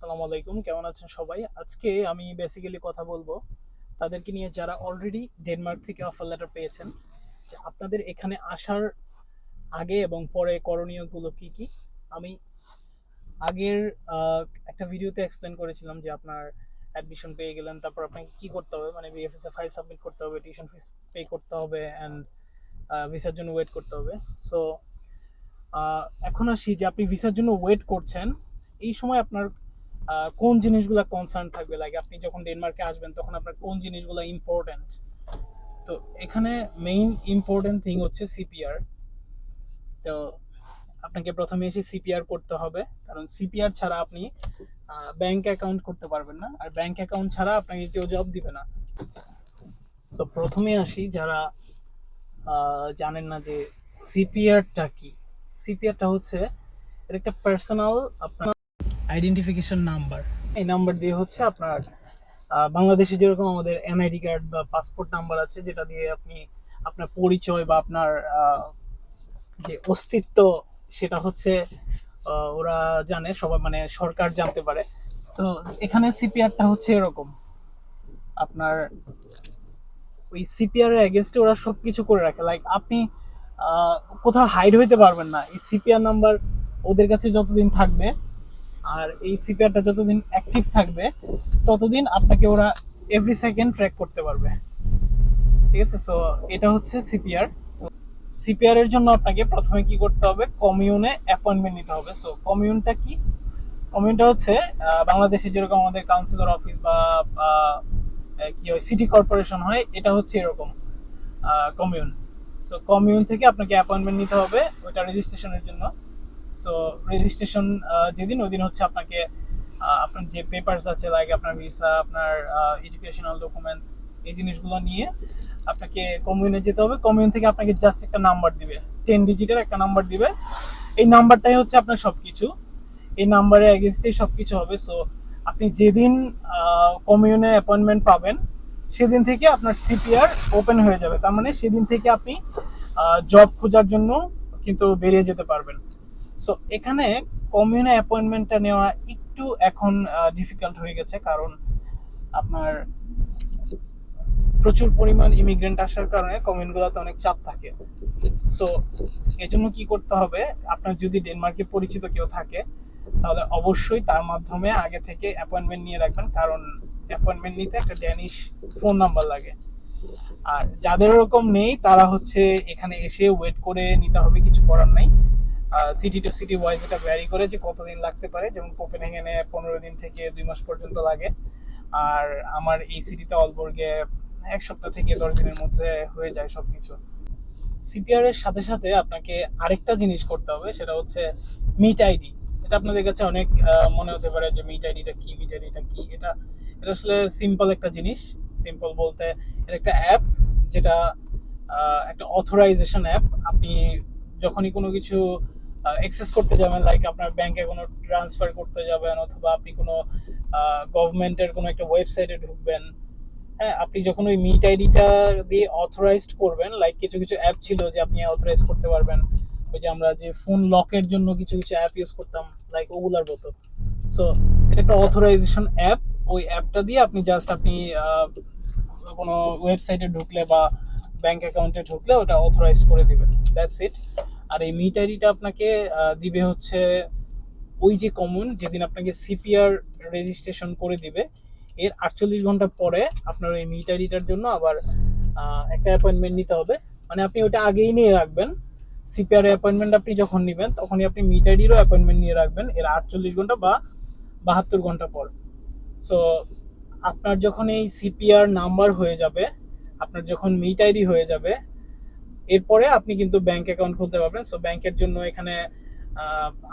সালাম আলাইকুম, কেমন আছেন সবাই? আজকে আমি বেসিক্যালি কথা বলব তাদেরকে নিয়ে যারা অলরেডি ডেনমার্ক থেকে অফার লেটার পেয়েছেন, যে আপনাদের এখানে আসার আগে এবং পরে করণীয়গুলো কি কি? আমি আগের একটা ভিডিওতে এক্সপ্লেন করেছিলাম যে আপনার অ্যাডমিশন পেয়ে গেলেন, তারপর আপনাকে কি করতে হবে? মানে বিএফএস এ ফাইল সাবমিট করতে হবে টিউশন ফিস পে করতে হবে অ্যান্ড ভিসার জন্য ওয়েট করতে হবে। সো এখন আসি যে আপনি ভিসার জন্য ওয়েট করছেন, এই সময় আপনার কোন জিনিসগুলো কনসার্ন থাকবে? লাইক আপনি যখন ডেনমার্কে আসবেন, তখন আপনার কোন জিনিসগুলো ইম্পর্ট্যান্ট তো এখানে মেইন ইম্পর্ট্যান্ট থিং হচ্ছে সিপিআর তো আপনাকে প্রথমে এসে সিপিআর করতে হবে, কারণ সিপিআর ছাড়া আপনি ব্যাংক অ্যাকাউন্ট করতে পারবেন না, আর ব্যাংক অ্যাকাউন্ট ছাড়া আপনাকে কেউ জব দিবে না। সো প্রথমে আসি যারা জানেন না যে সিপিআরটা কি? সিপিআরটা হচ্ছে, এর একটা পার্সোনাল আপনার আইডেন্টিফিকেশন নাম্বার এই নাম্বার দিয়ে হচ্ছে আপনার বাংলাদেশে যেরকম আমাদের এনআইডি কার্ড বা পাসপোর্ট নাম্বার আছে, যেটা দিয়ে আপনি আপনার পরিচয় বা আপনার যে অস্তিত্ব সেটা হচ্ছে ওরা জানে, সবাই মানে সরকার জানতে পারে। তো এখানে সিপিআরটা হচ্ছে এরকম। আপনার ওই সিপিআর এর এগেনস্টে ওরা সব কিছু করে রাখে। লাইক আপনি কোথাও হাইড হইতে পারবেন না। এই সিপিআর নাম্বার ওদের কাছে যতদিন থাকবে আর এই সিপিআরটা যতদিন অ্যাক্টিভ থাকবে, ততদিন আপনাকে ওরা এভরি সেকেন্ড ট্র্যাক করতে পারবে। ঠিক আছে? সো এটা হচ্ছে সিপিআর সিপিআর এর জন্য আপনাকে প্রথমে কি করতে হবে? কমিউনে অ্যাপয়েন্টমেন্ট নিতে হবে। সো কমিউনটা কি? কমিউনটা হচ্ছে বাংলাদেশে যেরকম আমাদের কাউন্সিলর অফিস বা কি হয় সিটি কর্পোরেশন হয়, এটা হচ্ছে এরকম কমিউন সো কমিউন থেকে আপনাকে অ্যাপয়েন্টমেন্ট নিতে হবে ওইটা রেজিস্ট্রেশনের জন্য। সো রেজিস্ট্রেশন যেদিন ওই দিন হচ্ছে আপনাকে আপনার যে পেপারস আছে লাইক আপনার ভিসা আপনার এডুকেশনাল ডকুমেন্টস এই জিনিসগুলো নিয়ে আপনাকে কমিউনে যেতে হবে। কমিউন থেকে আপনাকে জাস্ট একটা নাম্বার দিবে। টেন ডিজিটের একটা নাম্বার দিবে। এই নাম্বারটাই হচ্ছে আপনার সব কিছু এই নাম্বারে এগেনস্টেই সবকিছু হবে। সো আপনি যেদিন কমিউনে অ্যাপয়েন্টমেন্ট পাবেন, সেদিন থেকে আপনার সিপিআর ওপেন হয়ে যাবে। তার মানে সেদিন থেকে আপনি জব খোঁজার জন্য কিন্তু বেরিয়ে যেতে পারবেন। সো এখানে কমিউনে অ্যাপয়েন্টমেন্টটা নেওয়া একটু এখন ডিফিকাল্ট হয়ে গেছে, কারণ আপনার প্রচুর পরিমাণ ইমিগ্রেন্ট আসার কারণে কমিউনগুলোতে অনেক চাপ থাকে। সো এজন্য কি করতে হবে, আপনার যদি ডেনমার্কে পরিচিত কেউ থাকে, তাহলে অবশ্যই তার মাধ্যমে আগে থেকে অ্যাপয়েন্টমেন্ট নিয়ে রাখবেন, কারণ অ্যাপয়েন্টমেন্ট নিতে একটা ড্যানিশ ফোন নাম্বার লাগে। আর যাদের ওরকম নেই, তারা হচ্ছে এখানে এসে ওয়েট করে নিতে হবে, কিছু করার নাই। সিটি টু সিটি ওয়াইজ এটা ভ্যারি করে যে কতদিন লাগতে পারে। যেমন কোপেনহেগেনে পনেরো দিন থেকে দুই মাস পর্যন্ত লাগে। আর আমার এই সিটিতে অলবর্গে এক সপ্তাহ থেকে দশ দিনের মধ্যে হয়ে যায় সবকিছু। সিপিআর এর সাথে সাথে আপনাকে আরেকটা জিনিস করতে হবে, সেটা হচ্ছে মিট আইডি এটা আপনাদের কাছে অনেক মনে হতে পারে যে মিট আইডিটা কি মিট আইডিটা কি? এটা এটা আসলে সিম্পল একটা জিনিস। সিম্পল বলতে এটা একটা অ্যাপ যেটা একটা অথরাইজেশন অ্যাপ আপনি যখনই কোনো কিছু এক্সেস করতে যাবেন লাইক আপনার ব্যাংকে কোনো ট্রান্সফার করতে যাবেন অথবা আপনি কোনো গভর্নমেন্টের কোনো একটা ওয়েবসাইটে ঢুকবেন। হ্যাঁ আপনি যখন ওই মিট আইডিটা দিয়ে অথরাইজড করবেন লাইক কিছু কিছু অ্যাপ ছিল যে আপনি অথরাইজ করতে পারবেন। ওই যে আমরা যে ফোন লকের জন্য কিছু কিছু অ্যাপ ইউজ করতাম লাইক ওগুলার মতো। সো এটা একটা অথরাইজেশন অ্যাপ ওই অ্যাপটা দিয়ে আপনি জাস্ট আপনি কোনো ওয়েবসাইটে ঢুকলে বা ব্যাংক অ্যাকাউন্টে ঢুকলে ওটা অথরাইজড করে দিবেন। দ্যাটস ইট আর এই মিট আইডিটা আপনাকে দিবে হচ্ছে ওই যে কমন যেদিন আপনাকে সিপিআর রেজিস্ট্রেশন করে দিবে, এর আটচল্লিশ ঘণ্টা পরে আপনার ওই মিট আইডিটার জন্য আবার একটা অ্যাপয়েন্টমেন্ট নিতে হবে। মানে আপনি ওটা আগেই নিয়ে রাখবেন। সিপিআর অ্যাপয়েন্টমেন্ট আপনি যখন নেবেন, তখনই আপনি মিট আইডিরও অ্যাপয়েন্টমেন্ট নিয়ে রাখবেন। এর আটচল্লিশ ঘণ্টা বা বাহাত্তর ঘণ্টা পর। সো আপনার যখন এই সিপিআর নাম্বার হয়ে যাবে, আপনার যখন মিট হয়ে যাবে এরপরে আপনি কিন্তু ব্যাংক অ্যাকাউন্ট খুলতে পারবেন। সো ব্যাংকের জন্য এখানে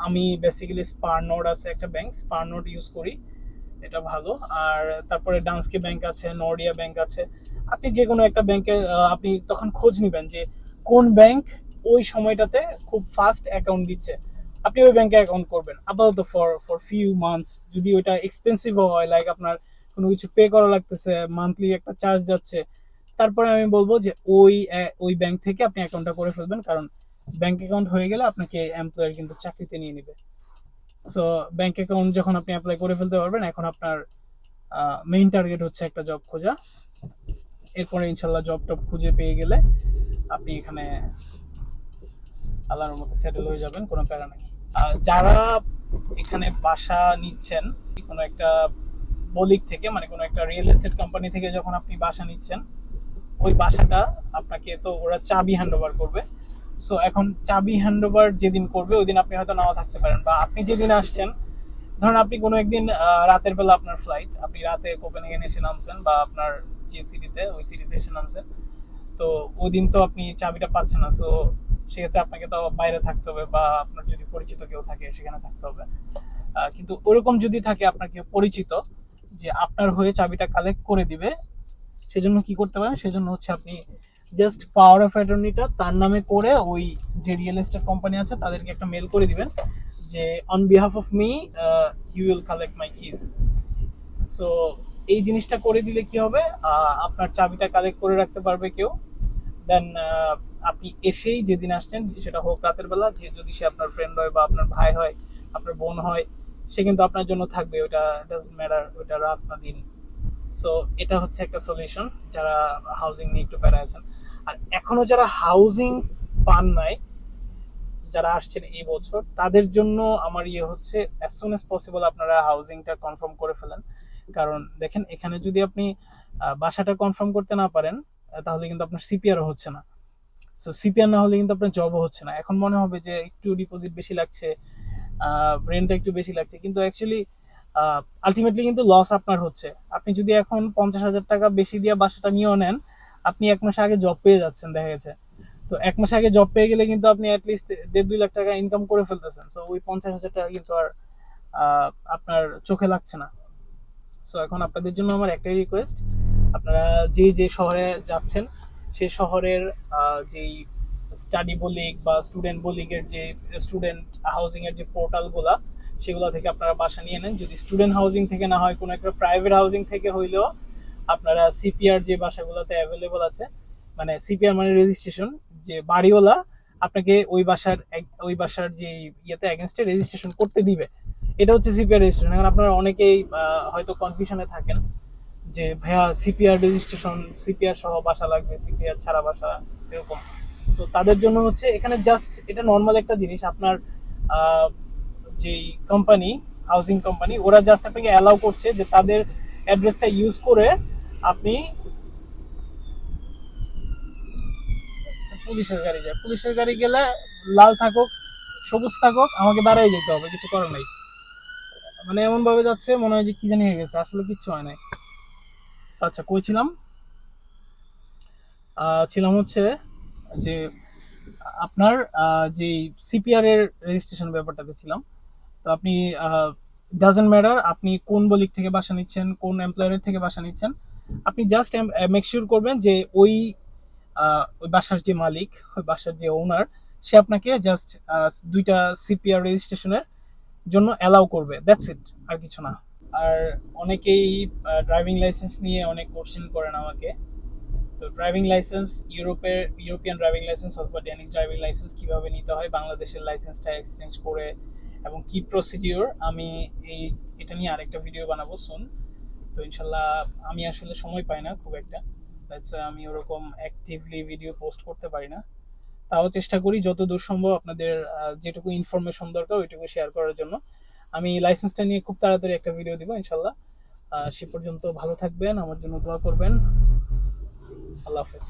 আমি বেসিক্যালি স্পার নোড আছে একটা ব্যাংক স্পার নোড ইউজ করি, এটা ভালো। আর তারপরে ডান্সকে ব্যাংক আছে নর্ডিয়া ব্যাংক আছে। আপনি যে কোনো একটা ব্যাংকে আপনি তখন খোঁজ নেবেন যে কোন ব্যাংক ওই সময়টাতে খুব ফাস্ট অ্যাকাউন্ট দিচ্ছে। আপনি ওই ব্যাংকে অ্যাকাউন্ট করবেন। আপাতত ফর ফর ফিউ মান্থস যদি ওইটা এক্সপেন্সিভ হয় লাইক আপনার কোনো কিছু পে করা লাগতেছে মান্থলি একটা চার্জ যাচ্ছে তারপরে আমি বলব যে ওই ওই ব্যাংক থেকে আপনি অ্যাকাউন্টটা করে ফেলবেন, কারণ ব্যাংক অ্যাকাউন্ট হয়ে গেলে আপনাকে এমপ্লয়ার কিন্তু চাকরিতে নিয়ে নেবে। সো ব্যাংক অ্যাকাউন্ট যখন আপনি অ্যাপ্লাই করে ফেলতে পারবেন, এখন আপনার মেইন টার্গেট হচ্ছে একটা জব খোঁজা। এরপরে ইনশাল্লাহ জব টব খুঁজে পেয়ে গেলে আপনি এখানে আল্লাহর মতো সেটেল হয়ে যাবেন, কোনো প্যারা নেই। যারা এখানে বাসা নিচ্ছেন, কোনো একটা বলিক থেকে মানে কোনো একটা রিয়েল এস্টেট কোম্পানি থেকে যখন আপনি বাসা নিচ্ছেন ওই বাসাটা আপনাকে তো ওরা চাবি হ্যান্ড ওভার করবে। সো এখন চাবি হ্যান্ড ওভার যেদিন করবে ওই দিন আপনি হয়তো নাও থাকতে পারেন। বা আপনি যেদিন আসছেন, ধরুন আপনি কোনো একদিন রাতের বেলা আপনার ফ্লাইট আপনি রাতে কোপেনহেগেন এসে নামছেন বা আপনার যে সিটিতে ওই সিটিতে এসে নামছেন, তো ওই দিন তো আপনি চাবিটা পাচ্ছেন না। সো সেক্ষেত্রে আপনাকে তো বাইরে থাকতে হবে বা আপনার যদি পরিচিত কেউ থাকে, সেখানে থাকতে হবে। কিন্তু ওরকম যদি থাকে, আপনার কেউ পরিচিত, যে আপনার হয়ে চাবিটা কালেক্ট করে দিবে সেজন্য কি করতে পারেন? সেজন্য হচ্ছে আপনি জাস্ট পাওয়ার অফ অ্যাটর্নিটা তার নামে করে ওই যে রিয়েল এস্টেট কোম্পানি আছে, তাদেরকে একটা মেল করে দিবেন যে on behalf of me he will collect my keys so এই জিনিসটা করে দিলে কি হবে? আপনার চাবিটা কালেক্ট করে রাখতে পারবে কেউ। দেন আপনি এসেই যেদিন আসছেন, সেটা হোক রাতের বেলা, যে যদি সে আপনার ফ্রেন্ড হয় বা আপনার ভাই হয়, আপনার বোন হয়, সে কিন্তু আপনার জন্য থাকবে। ওটা ডাজন্ট ম্যাটার ওটা রাত না দিন। সো এটা হচ্ছে একটা সলিউশন যারা হাউজিং নিয়ে একটু প্যারা আছেন। আর এখনও যারা হাউজিং পান নাই, যারা আসছেন এই বছর, তাদের জন্য আমার ইয়ে হচ্ছে অ্যাজ সুন এস পসিবল আপনারা হাউজিংটা কনফার্ম করে ফেলেন। কারণ দেখেন, এখানে যদি আপনি বাসাটা কনফার্ম করতে না পারেন তাহলে কিন্তু আপনার সিপিআরও হচ্ছে না। সো সিপিআর না হলে কিন্তু আপনার জবও হচ্ছে না। এখন মনে হবে যে একটু ডিপোজিট বেশি লাগছে রেন্টটা একটু বেশি লাগছে। কিন্তু অ্যাকচুয়ালি আলটিমেটলি কিন্তু লস আপনার হচ্ছে। আপনি যদি এখন পঞ্চাশ হাজার টাকা বেশি দিয়ে বাসাটা নিয়েও নেন, আপনি এক মাস আগে জব পেয়ে যাচ্ছেন, দেখা গেছে। তো এক মাস আগে জব পেয়ে গেলে কিন্তু আপনি অ্যাটলিস্ট দেড় দুই লাখ টাকা ইনকাম করে ফেলতেছেন। সো ওই পঞ্চাশ হাজার টাকা কিন্তু আর আপনার চোখে লাগছে না। সো এখন আপনাদের জন্য আমার একটাই রিকোয়েস্ট আপনারা যে যে শহরে যাচ্ছেন সেই শহরের যেই স্টাডি বলিগ বা স্টুডেন্ট বলিগের যে স্টুডেন্ট হাউজিং এর যে পোর্টালগুলা সেগুলো থেকে আপনারা বাসা নিয়ে নেন। যদি স্টুডেন্ট হাউজিং থেকে না হয়, কোনো একটা প্রাইভেট হাউজিং থেকে হইলেও আপনারা সিপিআর যে বাসাগুলোতে অ্যাভেলেবল আছে মানে সিপিআর মানে রেজিস্ট্রেশন যে বাড়িওয়ালা আপনাকে ওই বাসার ওই বাসার যে ইয়েতে এগেনস্টে রেজিস্ট্রেশন করতে দিবে। এটা হচ্ছে সিপিআর রেজিস্ট্রেশন এখন আপনারা অনেকেই হয়তো কনফিউশনে থাকেন যে, ভাইয়া সিপিআর রেজিস্ট্রেশন সিপিআর সহ বাসা লাগবে সিপিআর ছাড়া বাসা, এরকম। সো তাদের জন্য হচ্ছে এখানে জাস্ট এটা নর্মাল একটা জিনিস। আপনার যেই কোম্পানি হাউজিং কোম্পানি ওরা জাস্ট আপনাকে অ্যালাউ করছে যে তাদের অ্যাড্রেসটা ইউজ করে আপনি পুলিশের গাড়ি যায়। পুলিশের গাড়ি গেলে লাল থাকুক, সবুজ থাকুক, আমাকে দাঁড়াই যেতে হবে, কিছু করার নাই। মানে এমন ভাবে যাচ্ছে, মনে হয় যে কি জানি হয়ে গেছে, আসলে কিচ্ছু হয় নাই। আচ্ছা কইছিলাম ছিলাম? হচ্ছে যে আপনার যে সিপিআর এর রেজিস্ট্রেশন ব্যাপারটাতে ছিলাম। তো আপনি ডাজেন্ট ম্যাটার আপনি কোন বলিক থেকে বাসা নিচ্ছেন, কোন এমপ্লয়ারের থেকে বাসা নিচ্ছেন, আপনি জাস্ট মেক শিওর করবেন যে ওই ওই বাসার যে মালিক, ওই বাসার যে ওনার সে আপনাকে জাস্ট দুইটা সিপিআর রেজিস্ট্রেশনের জন্য অ্যালাউ করবে। দ্যাটস ইট আর কিছু না। আর অনেকেই ড্রাইভিং লাইসেন্স নিয়ে অনেক কোশ্চেন করেন আমাকে। তো ড্রাইভিং লাইসেন্স ইউরোপের ইউরোপিয়ান ড্রাইভিং লাইসেন্স অথবা ড্যানিশ ড্রাইভিং লাইসেন্স কীভাবে নিতে হয়, বাংলাদেশের লাইসেন্সটা এক্সচেঞ্জ করে এবং কি প্রসিডিওর আমি এই, এটা নিয়ে আরেকটা ভিডিও বানাবো শুন তো ইনশাল্লাহ আমি আসলে সময় পাই না খুব একটা। আমি ওরকম অ্যাক্টিভলি ভিডিও পোস্ট করতে পারি না। তাও চেষ্টা করি যত দূর সম্ভব আপনাদের যেটুকু ইনফরমেশন দরকার ওইটুকু শেয়ার করার জন্য। আমি লাইসেন্সটা নিয়ে খুব তাড়াতাড়ি একটা ভিডিও দিব ইনশাল্লাহ। সে পর্যন্ত ভালো থাকবেন, আমার জন্য দোয়া করবেন। আল্লাহ হাফেজ।